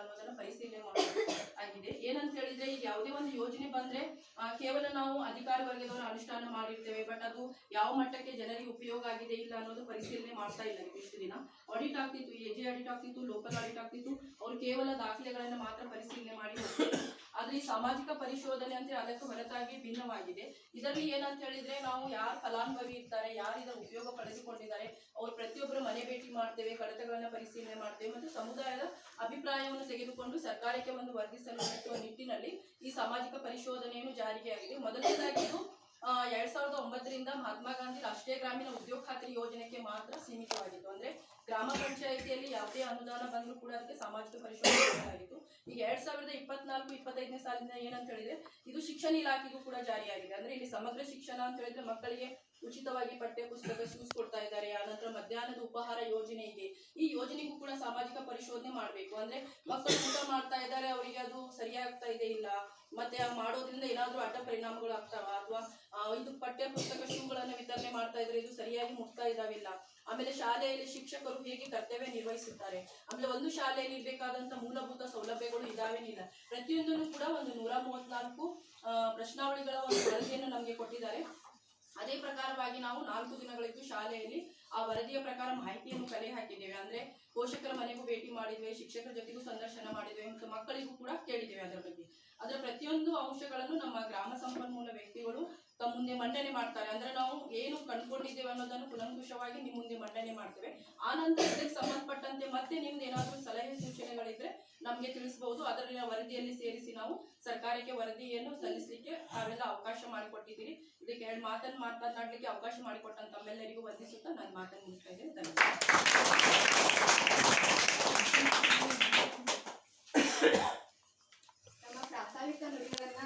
ಅನ್ನೋದನ್ನ ಪರಿಶೀಲನೆ ಆಗಿದೆ ಏನಂತ ಹೇಳಿದ್ರೆ, ಈಗ ಯಾವುದೇ ಒಂದು ಯೋಜನೆ ಬಂದ್ರೆ ಕೇವಲ ನಾವು ಅಧಿಕಾರ ವರ್ಗದವರು ಅನುಷ್ಠಾನ ಮಾಡಿರ್ತೇವೆ, ಬಟ್ ಅದು ಯಾವ ಮಟ್ಟಕ್ಕೆ ಜನರಿಗೆ ಉಪಯೋಗ ಆಗಿದೆ ಇಲ್ಲ ಅನ್ನೋದು ಪರಿಶೀಲನೆ ಮಾಡ್ತಾ ಇಲ್ಲ ಇಷ್ಟು ದಿನ. ಆಡಿಟ್ ಆಗ್ತಿತ್ತು ಎಜೆ ಆಡಿಟ್ ಆಗ್ತಿತ್ತು ಲೋಕಲ್ ಆಡಿಟ್ ಆಗ್ತಿತ್ತು. ಅವ್ರು ಕೇವಲ ದಾಖಲೆಗಳನ್ನ ಮಾತ್ರ ಪರಿಶೀಲನೆ ಮಾಡಿ. ಆದ್ರೆ ಈ ಸಾಮಾಜಿಕ ಪರಿಶೋಧನೆ ಅಂತ ಅದಕ್ಕೆ ಹೊರತಾಗಿ ಭಿನ್ನವಾಗಿದೆ. ಇದರಲ್ಲಿ ಏನಂತ ಹೇಳಿದ್ರೆ ನಾವು ಯಾರು ಫಲಾನುಭವಿ ಇರ್ತಾರೆ, ಯಾರು ಇದರ ಉಪಯೋಗ ಪಡೆದುಕೊಂಡಿದ್ದಾರೆ, ಅವ್ರು ಪ್ರತಿಯೊಬ್ಬರು ಮನೆ ಭೇಟಿ ಮಾಡ್ತೇವೆ, ಕಡತಗಳನ್ನ ಪರಿಶೀಲನೆ ಮಾಡ್ತೇವೆ ಮತ್ತು ಸಮುದಾಯದ ಅಭಿಪ್ರಾಯವನ್ನು ತೆಗೆದುಕೊಂಡು ಸರ್ಕಾರಕ್ಕೆ ಒಂದು ವರದಿ ಸಲ್ಲಿಸುವ ನಿಟ್ಟಿನಲ್ಲಿ ಈ ಸಾಮಾಜಿಕ ಪರಿಶೋಧನೆಯನ್ನು ಜಾರಿಗೆ ಆಗಿದೆ ಮೊದಲನೇದಾಗಿ ಇದು ಎರಡ್ ಸಾವಿರದ ಒಂಬತ್ತರಿಂದ ಮಹಾತ್ಮ ಗಾಂಧಿ ರಾಷ್ಟ್ರೀಯ ಗ್ರಾಮೀಣ ಉದ್ಯೋಗ ಖಾತ್ರಿ ಯೋಜನೆಗೆ ಮಾತ್ರ ಸೀಮಿತವಾಗಿತ್ತು. ಅಂದ್ರೆ ಗ್ರಾಮ ಪಂಚಾಯಿತಿಯಲ್ಲಿ ಯಾವುದೇ ಅನುದಾನ ಬಂದರೂ ಕೂಡ ಅದಕ್ಕೆ ಸಾಮಾಜಿಕ ಪರಿಶೋಧನೆ ಮಾಡಲಾಗಿತ್ತು. ಈಗ ಎರಡ್ ಸಾವಿರದ ಇಪ್ಪತ್ನಾಲ್ಕು, ಇಪ್ಪತ್ತೈದನೇ ಸಾಲಿನ ಏನಂತ ಹೇಳಿದ್ರೆ, ಇದು ಶಿಕ್ಷಣ ಇಲಾಖೆಗೂ ಕೂಡ ಜಾರಿಯಾಗಿದೆ. ಅಂದ್ರೆ ಇಲ್ಲಿ ಸಮಗ್ರ ಶಿಕ್ಷಣ ಅಂತ ಹೇಳಿದ್ರೆ ಮಕ್ಕಳಿಗೆ ಉಚಿತವಾಗಿ ಪಠ್ಯ, ಪುಸ್ತಕ ಶೂಸ್ ಕೊಡ್ತಾ ಇದ್ದಾರೆ. ಆನಂತರ ಮಧ್ಯಾಹ್ನದ ಉಪಹಾರ ಯೋಜನೆ ಇದೆ. ಈ ಯೋಜನೆಗೂ ಕೂಡ ಸಾಮಾಜಿಕ ಪರಿಶೋಧನೆ ಮಾಡಬೇಕು. ಅಂದ್ರೆ ಮಕ್ಕಳು ಊಟ ಮಾಡ್ತಾ ಇದ್ದಾರೆ, ಅವರಿಗೆ ಅದು ಸರಿಯಾಗ್ತಾ ಇದೆ ಇಲ್ಲ. ಮತ್ತೆ ಮಾಡೋದ್ರಿಂದ ಏನಾದ್ರೂ ಅಡ್ಡ ಪರಿಣಾಮಗಳು ಆಗ್ತಾವ? ಅಥವಾ ಇದು ಪಠ್ಯ, ಪುಸ್ತಕ ಶೂಗಳನ್ನು ವಿತರಣೆ ಮಾಡ್ತಾ ಇದ್ರೆ ಇದು ಸರಿಯಾಗಿ ಮುಟ್ತಾ ಇದಾವಿಲ್ಲ. ಆಮೇಲೆ ಶಾಲೆಯಲ್ಲಿ ಶಿಕ್ಷಕರು ಹೇಗೆ ಕರ್ತವ್ಯ ನಿರ್ವಹಿಸುತ್ತಾರೆ? ಆಮೇಲೆ ಒಂದು ಶಾಲೆಯಲ್ಲಿ ಇರಬೇಕಾದಂತ ಮೂಲಭೂತ ಸೌಲಭ್ಯಗಳು ಇದಾವೇನಿಲ್ಲ. ಪ್ರತಿಯೊಂದನ್ನು ಕೂಡ ಒಂದು ನೂರ ಮೂವತ್ನಾಲ್ಕು ಪ್ರಶ್ನಾವಳಿಗಳ ಒಂದು ವರದಿಯನ್ನು ನಮಗೆ ಕೊಟ್ಟಿದ್ದಾರೆ. ಅದೇ ಪ್ರಕಾರವಾಗಿ ನಾವು ನಾಲ್ಕು ದಿನಗಳಿದ್ದು ಶಾಲೆಯಲ್ಲಿ ಆ ವರದಿಯ ಪ್ರಕಾರ ಮಾಹಿತಿಯನ್ನು ಕಲೆ ಹಾಕಿದ್ದೇವೆ. ಅಂದ್ರೆ ಪೋಷಕರ ಮನೆಗೂ ಭೇಟಿ ಮಾಡಿದ್ವಿ, ಶಿಕ್ಷಕರ ಜೊತೆಗೂ ಸಂದರ್ಶನ ಮಾಡಿದ್ವಿ, ಮತ್ತು ಮಕ್ಕಳಿಗೂ ಕೂಡ ಕೇಳಿದ್ದೇವೆ ಅದರ ಬಗ್ಗೆ. ಅದರ ಪ್ರತಿಯೊಂದು ಅಂಶಗಳನ್ನು ನಮ್ಮ ಗ್ರಾಮ ಸಂಪನ್ಮೂಲ ಮುಂದೆ ಮಂಡನೆ ಮಾಡ್ತಾರೆ. ಅಂದ್ರೆ ನಾವು ಏನು ಕಂಡುಕೊಂಡಿದ್ದೇವೆ ಅನ್ನೋದನ್ನು ಕುಲಂಕುಷವಾಗಿ ನಿಮ್ಮ ಮುಂದೆ ಮಂಡನೆ ಮಾಡ್ತೇವೆ. ಆನಂತರ ನಂತರ ಇದಕ್ಕೆ ಸಂಬಂಧಪಟ್ಟಂತೆ ಮತ್ತೆ ನಿಮ್ದು ಏನಾದರೂ ಸಲಹೆ ಸೂಚನೆಗಳಿದ್ರೆ ನಮಗೆ ತಿಳಿಸಬಹುದು ಅದರಲ್ಲಿ ವರದಿಯಲ್ಲಿ ಸೇರಿಸಿ ನಾವು ಸರ್ಕಾರಕ್ಕೆ ವರದಿಯನ್ನು ಸಲ್ಲಿಸಲಿಕ್ಕೆ ತಾವೆಲ್ಲ ಅವಕಾಶ ಮಾಡಿಕೊಟ್ಟಿದ್ದೀರಿ. ಇದಕ್ಕೆ ಎರಡು ಮಾತನ್ನು ಮಾತನಾಡಲಿಕ್ಕೆ ಅವಕಾಶ ಮಾಡಿಕೊಟ್ಟಂತ ತಮ್ಮೆಲ್ಲರಿಗೂ ವಂದಿಸುತ್ತಾ ನಾನು ಮಾತನ್ನು ಮುಗಿಸ್ತಾ ಇದ್ದೇನೆ. ಧನ್ಯವಾದ ನಮ್ಮ